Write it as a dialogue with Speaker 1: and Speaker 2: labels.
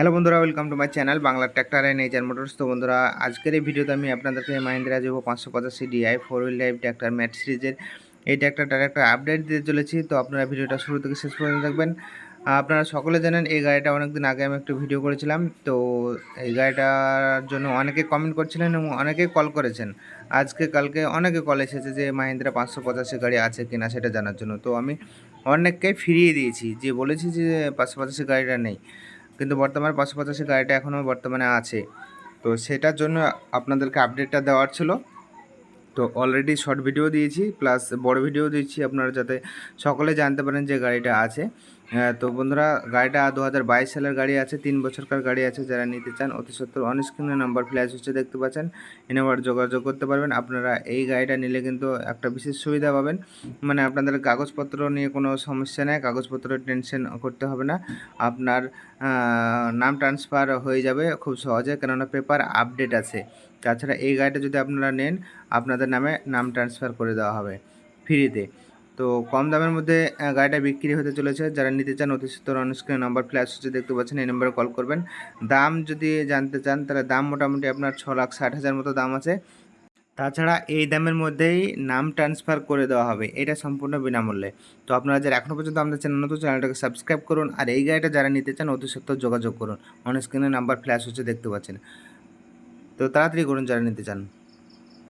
Speaker 1: Hello বন্ধুরা welcome to my channel Bangla tractor and nature motors তো বন্ধুরা, আজকের এই ভিডিওতে আমি আপনাদেরকে মাহিন্দ্রা যাব পাঁচশো পঁচাশি DI four wheel drive tractor mat সিরিজের এই ট্র্যাক্টরটার একটা আপডেট দিতে চলেছি। তো আপনারা ভিডিওটা শুরু থেকে শেষ পর্যন্ত দেখবেন। আপনারা সকলে জানেন, এই গাড়িটা অনেকদিন আগে আমি একটা ভিডিও করেছিলাম। তো এই গাড়িটার জন্য অনেকে কমেন্ট করছিলেন এবং অনেকে কল করেছেন। আজকে, কালকে অনেকে কল এসেছে যে মাহিন্দ্রা পাঁচশো পঁচাশি গাড়ি আছে কিনা সেটা জানার জন্য। তো আমি অনেককে ফিরিয়ে দিয়েছি, যে বলেছি যে পাঁচশো পঁচাশি গাড়িটা নেই। কিন্তু বর্তমানে পাঁচশো পঁচাশি গাড়িটা এখনও বর্তমানে আছে। তো সেটার জন্য আপনাদেরকে আপডেটটা দেওয়ার ছিল। তো অলরেডি শর্ট ভিডিও দিয়েছি প্লাস বড় ভিডিও দিয়েছি আপনারা যাতে সকলে জানতে পারেন যে গাড়িটা আছে। হ্যাঁ, তো বন্ধুরা গাড়িটা দু হাজার বাইশ সালের গাড়ি আছে তিন বছরকার গাড়ি আছে যারা নিতে চান অতি সত্তর অন স্ক্রিনে নাম্বার ফ্ল্যাশ হচ্ছে দেখতে পাচ্ছেন এনাবার যোগাযোগ করতে পারবেন। আপনারা এই গাড়িটা নিলে কিন্তু একটা বিশেষ সুবিধা পাবেন। মানে আপনাদের কাগজপত্র নিয়ে কোনো সমস্যা নেই কাগজপত্র টেনশন করতে হবে না। আপনার নাম ট্রান্সফার হয়ে যাবে খুব সহজে কেননা পেপার আপডেট আছে। তাছাড়া এই গাড়িটা যদি আপনারা নেন আপনাদের নামে নাম ট্রান্সফার করে দেওয়া হবে ফ্রিতে তো কম দামের মধ্যে গাড়িটা বিক্রি হতে চলেছে। যারা নিতে চান অতি সত্তর অনস্ক্রিন নাম্বার ফ্ল্যাশ হচ্ছে, দেখতে পাচ্ছেন, এই নম্বরে কল করবেন। দাম যদি জানতে চান, তাহলে দাম মোটামুটি আপনার ছ লাখ ষাট হাজার মতো দাম আছে। তাছাড়া এই দামের মধ্যেই নাম ট্রান্সফার করে দেওয়া হবে। এটা সম্পূর্ণ বিনামূল্যে। তো আপনারা যারা এখনও পর্যন্ত আমাদের চ্যানেল নতুন, চ্যানেলটাকে সাবস্ক্রাইব করুন। আর এই গাড়িটা যারা নিতে চান অতি সত্তর যোগাযোগ করুন। অন স্ক্রিনে নাম্বার ফ্ল্যাশ হচ্ছে, দেখতে পাচ্ছেন। তো তাড়াতাড়ি করুন, যারা নিতে চান।